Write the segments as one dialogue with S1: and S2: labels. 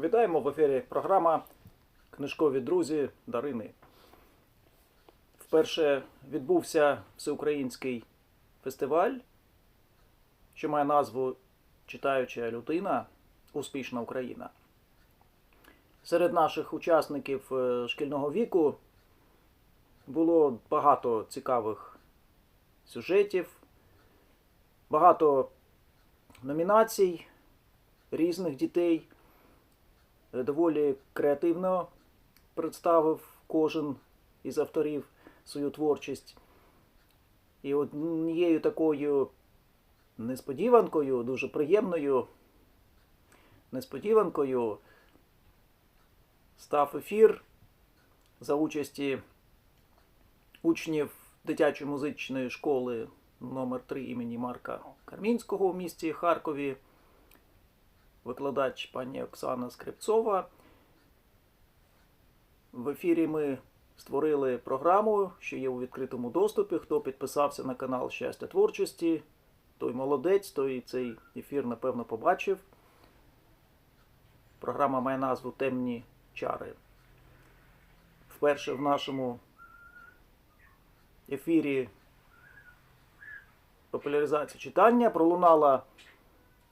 S1: Вітаємо в ефірі програма Книжкові друзі Дарини. Вперше відбувся всеукраїнський фестиваль, що має назву Читаюча людина Успішна Україна. Серед наших учасників е, шкільного віку було багато цікавих сюжетів, багато номінацій різних дітей. Доволі креативно представив кожен із авторів свою творчість. І однією такою несподіванкою, дуже приємною несподіванкою став ефір за участі учнів дитячої музичної школи номер 3 імені Марка Кармінського у місті Харкові, викладач пані Оксана Скрипцова. В ефірі ми створили програму, що є у відкритому доступі. Хто підписався на канал Щастя творчості, той молодець, той цей ефір, напевно, побачив. Програма має назву Темні чари. Вперше в нашому ефірі популяризації читання пролунала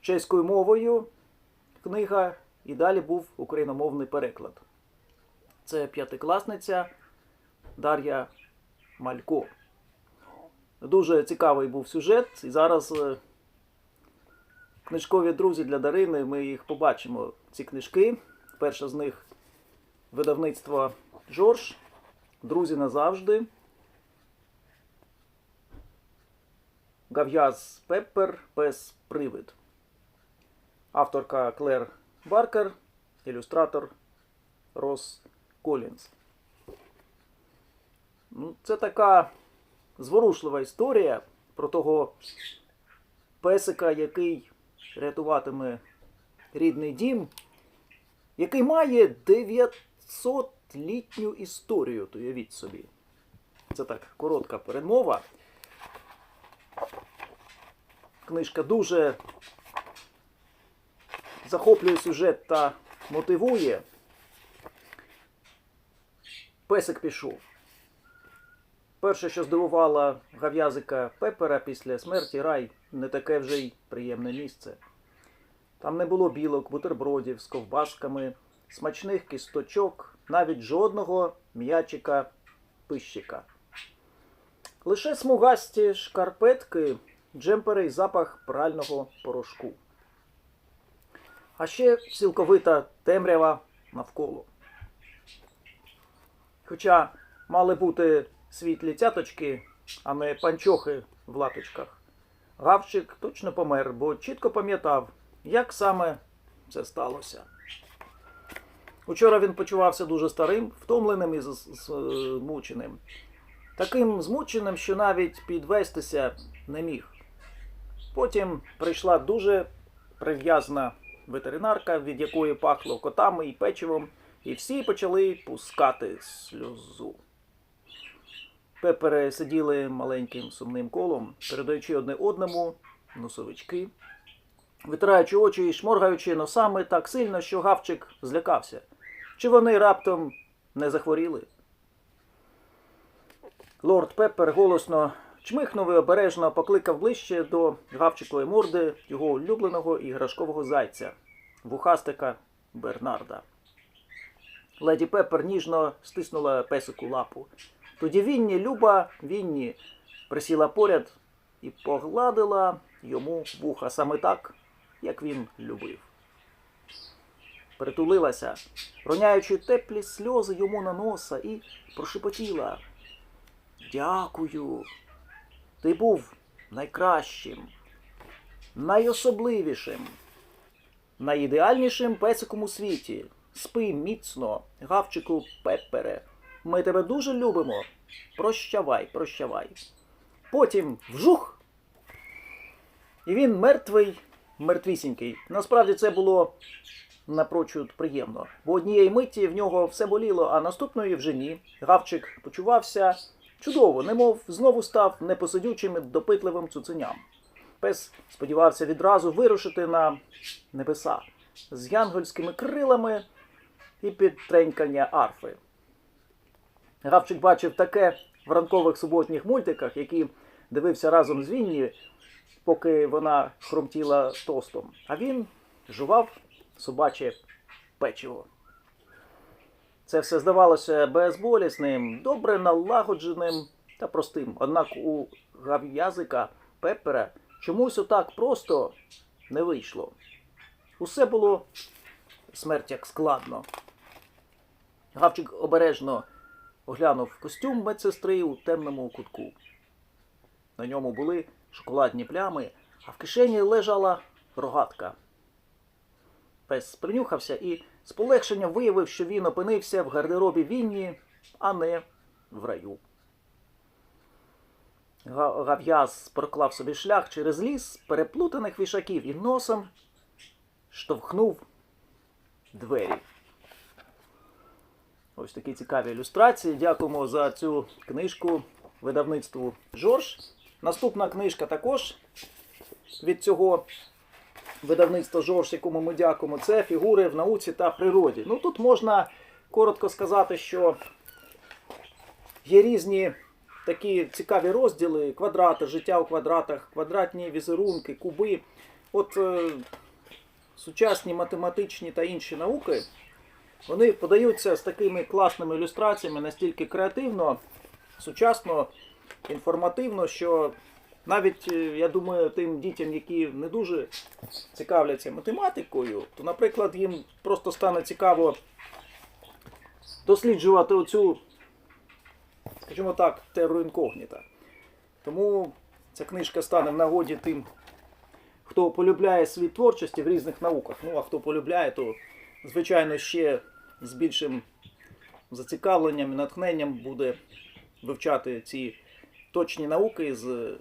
S1: чеською мовою книга, і далі був україномовний переклад. Це п'ятикласниця Дар'я Малько. Дуже цікавий був сюжет, і зараз е, книжкові друзі для Дарини. Ми їх побачимо. Ці книжки. Перша з них видавництво Жорж. Друзі назавжди. Гав'яз Пеппер Пес Привид. Авторка Клер Баркер, ілюстратор Рос Колінс. Ну, це така зворушлива історія про того песика, який рятуватиме рідний дім, який має 900-літню історію, то уявіть собі. Це так коротка перемова. Книжка дуже захоплює сюжет та мотивує. Песик пішов. Перше, що здивувало гав'язика Пепера після смерті рай не таке вже й приємне місце. Там не було білок, бутербродів з ковбасками, смачних кісточок, навіть жодного м'ячика пищика. Лише смугасті шкарпетки, джемпери і запах прального порошку. А ще цілковита темрява навколо. Хоча мали бути світлі цяточки, а не панчохи в латочках. Гавчик точно помер, бо чітко пам'ятав, як саме це сталося. Учора він почувався дуже старим, втомленим і змученим. Таким змученим, що навіть підвестися не міг. Потім прийшла дуже прив'язна ветеринарка, від якої пахло котами і печивом, і всі почали пускати сльозу. Пепери сиділи маленьким сумним колом, передаючи одне одному носовички, витираючи очі і шморгаючи носами так сильно, що гавчик злякався. Чи вони раптом не захворіли? Лорд Пеппер голосно чмихнув і обережно покликав ближче до гавчикової морди його улюбленого іграшкового зайця, вухастика Бернарда. Леді Пеппер ніжно стиснула песику лапу. Тоді Вінні, Люба Вінні, присіла поряд і погладила йому вуха саме так, як він любив. Притулилася, роняючи теплі сльози йому на носа, і прошепотіла. Дякую. Ти був найкращим, найособливішим, найідеальнішим песиком у світі. Спи міцно, гавчику Пеппере. Ми тебе дуже любимо. Прощавай, прощавай. Потім вжух. І він мертвий, мертвісінький. Насправді це було напрочуд приємно, бо однієї миті в нього все боліло, а наступної вже ні. Гавчик почувався чудово, немов знову став непосидючим і допитливим цуценям. Пес сподівався відразу вирушити на небеса. з янгольськими крилами і підтренькання арфи. Гавчик бачив таке в ранкових суботніх мультиках, які дивився разом з Вінні, поки вона хромтіла тостом. А він жував собаче печиво. Це все здавалося безболісним, добре налагодженим та простим. Однак у гав'язика Пеппера чомусь отак просто не вийшло. Усе було смерть як складно. Гавчик обережно оглянув костюм медсестри у темному кутку. На ньому були шоколадні плями, а в кишені лежала рогатка. Пес принюхався і з полегшенням виявив, що він опинився в гардеробі Вінні, а не в раю. Гав'яз проклав собі шлях через ліс переплутаних вішаків і носом штовхнув двері. Ось такі цікаві ілюстрації. Дякуємо за цю книжку видавництву Жорж. Наступна книжка також від цього видавництва Жорж, якому ми дякуємо, це фігури в науці та природі. Ну тут можна коротко сказати, що є різні такі цікаві розділи: квадрати, життя у квадратах, квадратні візерунки, куби. От е, сучасні математичні та інші науки. Вони подаються з такими класними ілюстраціями настільки креативно, сучасно, інформативно, що навіть, е, я думаю, тим дітям, які не дуже цікавляться математикою, то, наприклад, їм просто стане цікаво досліджувати оцю, скажімо так, теру інкогніта. Тому ця книжка стане в нагоді тим, хто полюбляє світ творчості в різних науках. Ну, а хто полюбляє, то, звичайно, ще з більшим зацікавленням і натхненням буде вивчати ці точні науки з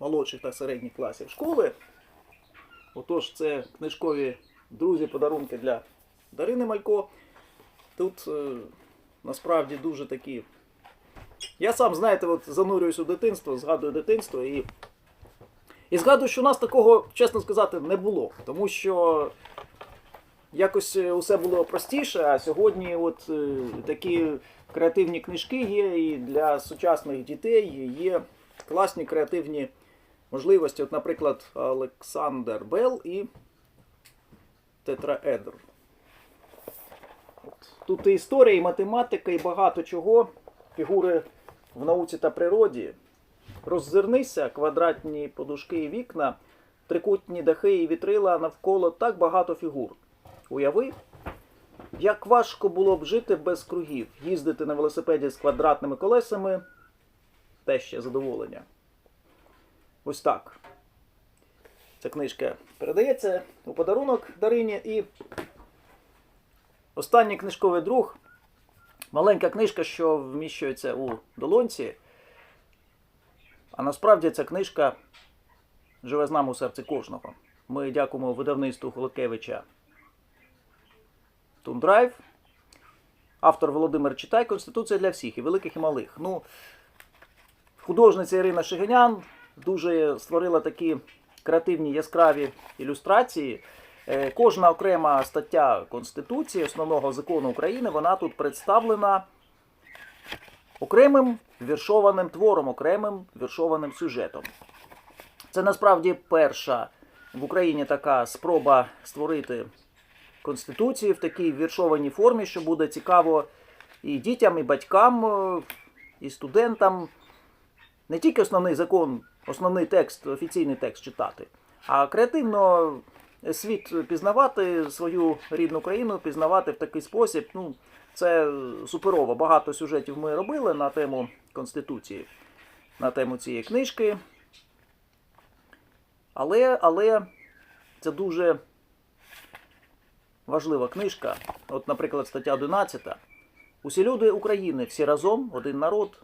S1: молодших та середніх класів школи. Отож, це книжкові друзі, подарунки для Дарини Малько. Тут е, насправді дуже такі. Я сам, знаєте, от занурююсь у дитинство, згадую дитинство і. І згадую, що у нас такого, чесно сказати, не було. Тому що якось е, усе було простіше, а сьогодні от е, такі креативні книжки є і для сучасних дітей є класні креативні можливості. От, наприклад, Олександр Белл і Тетраедр. Тут і історія, і математика, і багато чого. Фігури в науці та природі. Роззирнися, квадратні подушки і вікна, трикутні дахи і вітрила навколо так багато фігур. Уяви, як важко було б жити без кругів, їздити на велосипеді з квадратними колесами те ще задоволення. Ось так. Ця книжка передається у подарунок Дарині. І останній книжковий друг. Маленька книжка, що вміщується у долонці. А насправді ця книжка живе з нами у серці кожного. Ми дякуємо видавництву Холодкевича Тундрайв. Автор Володимир Читай Конституція для всіх, і великих, і малих. Ну, художниця Ірина Шигинян дуже створила такі креативні яскраві ілюстрації. Е, Кожна окрема стаття Конституції, основного закону України, вона тут представлена окремим віршованим твором, окремим віршованим сюжетом. Це насправді перша в Україні така спроба створити Конституцію в такій віршованій формі, що буде цікаво і дітям, і батькам, і студентам. Не тільки основний закон, основний текст, офіційний текст читати, а креативно світ пізнавати свою рідну країну, пізнавати в такий спосіб. Ну, це суперово. Багато сюжетів ми робили на тему Конституції, на тему цієї книжки. Але, але це дуже важлива книжка. От, наприклад, стаття 11. Усі люди України всі разом, один народ.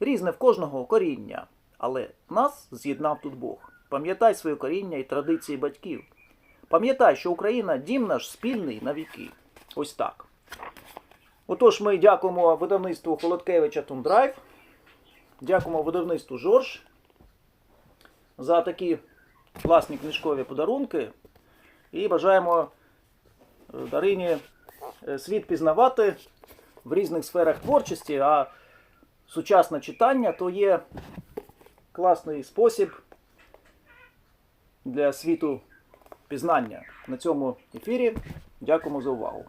S1: Різне в кожного коріння. Але нас з'єднав тут Бог. Пам'ятай своє коріння і традиції батьків. Пам'ятай, що Україна дім наш спільний на віки. Ось так. Отож, ми дякуємо видавництву Холодкевича Тундрайв. Дякуємо видавництву Жорж за такі класні книжкові подарунки. і бажаємо е, Дарині е, світ пізнавати в різних сферах творчості, а сучасне читання то є класний спосіб для світу пізнання. На цьому ефірі дякуємо за увагу.